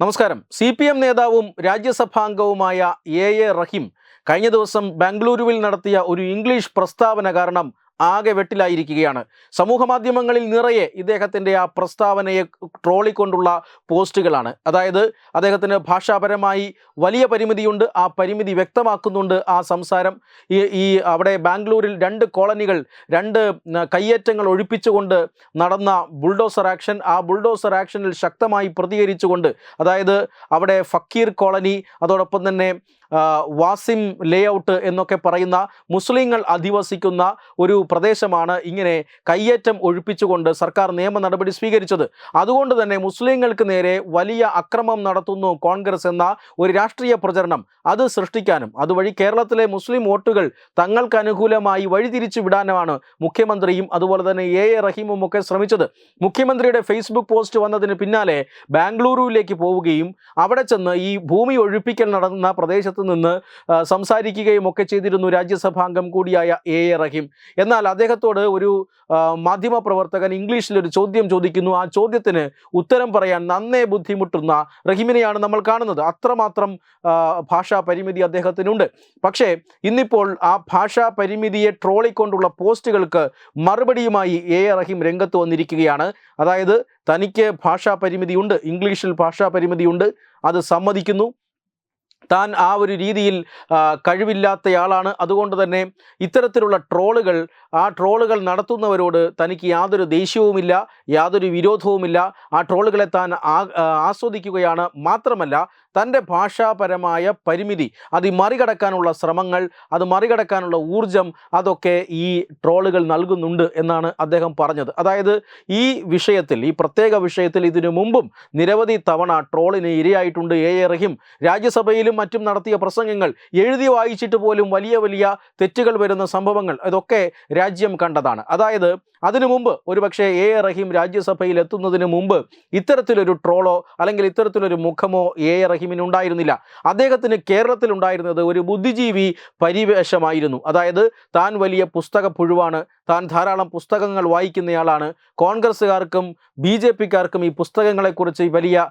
നമസ്കാരം. C P M നേതാവും രാജ്യസഭാംഗവുമായ A A റഹീം കഴിഞ്ഞ ദിവസം ബാംഗ്ലൂരുവിൽ നടത്തിയ ഒരു ഇംഗ്ലീഷ് പ്രസ്താവന കാരണം ആകെ വെട്ടിലായിരിക്കുകയാണ്. സമൂഹ മാധ്യമങ്ങളിൽ നിറയെ ഇദ്ദേഹത്തിന്റെ ആ പ്രസ്താവനയെ ട്രോളിക്കൊണ്ടുള്ള പോസ്റ്റുകളാണ്. അതായത് അദ്ദേഹത്തിന് ഭാഷാപരമായി വലിയ പരിമിതിയുണ്ട് ആ പരിമിതി വ്യക്തമാക്കുന്നുണ്ട് ആ സംസാരം. ഈ ഈ അവിടെ ബാംഗ്ലൂരിൽ രണ്ട് കോളനികൾ രണ്ട് കയ്യേറ്റങ്ങൾ ഒഴിപ്പിച്ചുകൊണ്ട് നടന്ന ബുൾഡോസർ ആക്ഷൻ ആ ബുൾഡോസർ ആക്ഷനിൽ ശക്തമായി പ്രതികരിച്ചുകൊണ്ട് അതായത് അവിടെ ഫക്കീർ കോളനി അതോടൊപ്പം തന്നെ വാസിം ലേഔട്ട് എന്നൊക്കെ പറയുന്ന മുസ്ലിങ്ങൾ അധിവസിക്കുന്ന ഒരു പ്രദേശമാണ് ഇങ്ങനെ കയ്യേറ്റം ഒഴിപ്പിച്ചുകൊണ്ട് സർക്കാർ നിയമ നടപടി സ്വീകരിച്ചത്. അതുകൊണ്ട് തന്നെ മുസ്ലിങ്ങൾക്ക് നേരെ വലിയ അക്രമം നടത്തുന്നു കോൺഗ്രസ് എന്ന ഒരു രാഷ്ട്രീയ പ്രചരണം. അത് സൃഷ്ടിക്കാനും അതുവഴി കേരളത്തിലെ മുസ്ലിം വോട്ടുകൾ തങ്ങൾക്ക് അനുകൂലമായി വഴിതിരിച്ചു വിടാനുമാണ് മുഖ്യമന്ത്രിയും അതുപോലെ തന്നെ എ എ റഹീമും ഒക്കെ ശ്രമിച്ചത്. മുഖ്യമന്ത്രിയുടെ ഫേസ്ബുക്ക് പോസ്റ്റ് വന്നതിന് പിന്നാലെ ബാംഗ്ലൂരുവിലേക്ക് പോവുകയും അവിടെ ചെന്ന് ഈ ഭൂമി ഒഴിപ്പിക്കൽ നടന്ന പ്രദേശത്ത് നിന്ന് സംസാരിക്കുകയും ഒക്കെ ചെയ്തിരുന്നു രാജ്യസഭാംഗം കൂടിയായ എ എ റഹീം. എന്നാൽ അദ്ദേഹത്തോട് ഒരു ആ, മാധ്യമ പ്രവർത്തകൻ ഇംഗ്ലീഷിൽ ഒരു ചോദ്യം ചോദിക്കുന്നു. ആ ചോദ്യത്തിന് ഉത്തരം പറയാൻ നന്നേ ബുദ്ധിമുട്ടുന്ന റഹീമിനെയാണ് നമ്മൾ കാണുന്നത്. അത്രമാത്രം ഭാഷാ പരിമിതി അദ്ദേഹത്തിനുണ്ട്. പക്ഷേ ഇന്നിപ്പോൾ ആ ഭാഷാ പരിമിതിയെ ട്രോളിക്കൊണ്ടുള്ള പോസ്റ്റുകൾക്ക് മറുപടിയുമായി എ എ റഹീം രംഗത്ത് വന്നിരിക്കുകയാണ്. അതായത് തനിക്ക് ഭാഷാ പരിമിതിയുണ്ട് ഇംഗ്ലീഷിൽ ഭാഷാ പരിമിതിയുണ്ട്. അത് സമ്മതിക്കുന്നു. താൻ ആ ഒരു രീതിയിൽ കഴിവില്ലാത്തയാളാണ്. അതുകൊണ്ട് തന്നെ ഇത്തരത്തിലുള്ള ട്രോളുകൾ ആ ട്രോളുകൾ നടത്തുന്നവരോട് തനിക്ക് യാതൊരു ദേഷ്യവുമില്ല യാതൊരു വിരോധവുമില്ല. ആ ട്രോളുകളെ താൻ ആസ്വദിക്കുകയാണ് മാത്രമല്ല തന്റെ ഭാഷാപരമായ പരിമിതി അത് മറികടക്കാനുള്ള ശ്രമങ്ങൾ അത് മറികടക്കാനുള്ള ഊർജം അതൊക്കെ ഈ ട്രോളുകൾ നൽകുന്നുണ്ട് എന്നാണ് അദ്ദേഹം പറഞ്ഞത്. അതായത് ഈ വിഷയത്തിൽ ഈ പ്രത്യേക വിഷയത്തിൽ ഇതിനു മുമ്പും നിരവധി തവണ ട്രോളിന് ഇരയായിട്ടുണ്ട് എ എ റഹീം. രാജ്യസഭയിലും മറ്റും നടത്തിയ പ്രസംഗങ്ങൾ എഴുതി വായിച്ചിട്ട് പോലും വലിയ വലിയ തെറ്റുകൾ വരുന്ന സംഭവങ്ങൾ ഇതൊക്കെ രാജ്യം കണ്ടതാണ്. അതായത് അതിനു മുമ്പ് ഒരുപക്ഷെ എ എ റഹീം രാജ്യസഭയിൽ എത്തുന്നതിന് മുമ്പ് ഇത്തരത്തിലൊരു ട്രോളോ അല്ലെങ്കിൽ ഇത്തരത്തിലൊരു മുഖമോ എ എ റഹീമിന് ഉണ്ടായിരുന്നില്ല. അദ്ദേഹത്തിന് കേരളത്തിൽ ഉണ്ടായിരുന്നത് ഒരു ബുദ്ധിജീവി പരിവേഷമായിരുന്നു. അതായത് താൻ വലിയ പുസ്തക പുഴുവാണ് താൻ ധാരാളം പുസ്തകങ്ങൾ വായിക്കുന്നയാളാണ്. കോൺഗ്രസ്സുകാർക്കും ബി ജെ പിക്കാർക്കും ഈ പുസ്തകങ്ങളെക്കുറിച്ച് വലിയ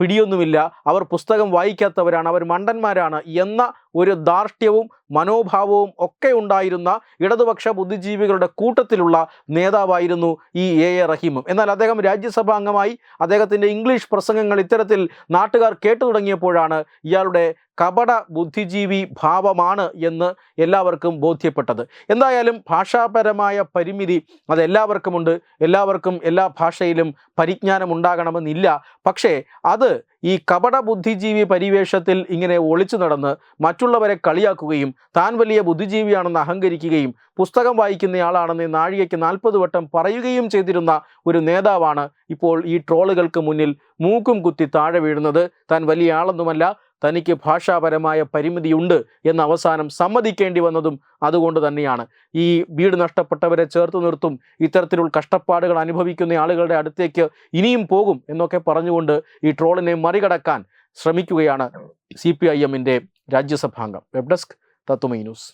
പിടിയൊന്നുമില്ല. അവർ പുസ്തകം വായിക്കാത്തവരാണ്. അവർ മണ്ടന്മാരാണ് എന്ന ഒരു ധാർഷ്ട്യവും മനോഭാവവും ഒക്കെ ഉണ്ടായിരുന്ന ഇടതുപക്ഷ ബുദ്ധിജീവികളുടെ കൂട്ടത്തിലുള്ള നേതാവായിരുന്നു ഈ എ എ റഹീമും. എന്നാൽ അദ്ദേഹം രാജ്യസഭാ അംഗമായി അദ്ദേഹത്തിന്റെ ഇംഗ്ലീഷ് പ്രസംഗങ്ങൾ ഇത്തരത്തിൽ നാട്ടുകാർ കേട്ടു തുടങ്ങിയപ്പോഴാണ് ഇയാളുടെ കപട ബുദ്ധിജീവി ഭാവമാണ് എന്ന് എല്ലാവർക്കും ബോധ്യപ്പെട്ടത്. എന്തായാലും ഭാഷാപരമായ പരിമിതി അത് എല്ലാവർക്കുമുണ്ട് എല്ലാവർക്കും എല്ലാ ഭാഷയിലും പരിജ്ഞാനം ഉണ്ടാകണമെന്നില്ല പക്ഷേ അത് ഈ കപട ബുദ്ധിജീവി പരിവേഷത്തിൽ ഇങ്ങനെ ഒളിച്ചു നടന്ന് മറ്റുള്ളവരെ കളിയാക്കുകയും താൻ വലിയ ബുദ്ധിജീവിയാണെന്ന് അഹങ്കരിക്കുകയും പുസ്തകം വായിക്കുന്നയാളാണെന്ന് നാഴികയ്ക്ക് നാൽപ്പത് വട്ടം പറയുകയും ചെയ്തിരുന്ന ഒരു നേതാവാണ് ഇപ്പോൾ ഈ ട്രോളുകൾക്ക് മുന്നിൽ മൂക്കും കുത്തി താഴെ വീഴുന്നത്. താൻ വലിയ ആളൊന്നുമല്ല തനിക്ക് ഭാഷാപരമായ പരിമിതിയുണ്ട് എന്ന് അവസാനം സമ്മതിക്കേണ്ടി വന്നതും അതുകൊണ്ട് തന്നെയാണ്. ഈ വീട് നഷ്ടപ്പെട്ടവരെ ചേർത്ത് നിർത്തും ഇത്തരത്തിലുള്ള കഷ്ടപ്പാടുകൾ അനുഭവിക്കുന്ന ആളുകളുടെ അടുത്തേക്ക് ഇനിയും പോകും എന്നൊക്കെ പറഞ്ഞുകൊണ്ട് ഈ ട്രോളിനെ മറികടക്കാൻ ശ്രമിക്കുകയാണ് സി പി ഐ എമ്മിന്റെ രാജ്യസഭാംഗം. വെബ് ഡെസ്ക് തത്തുമൈ ന്യൂസ്.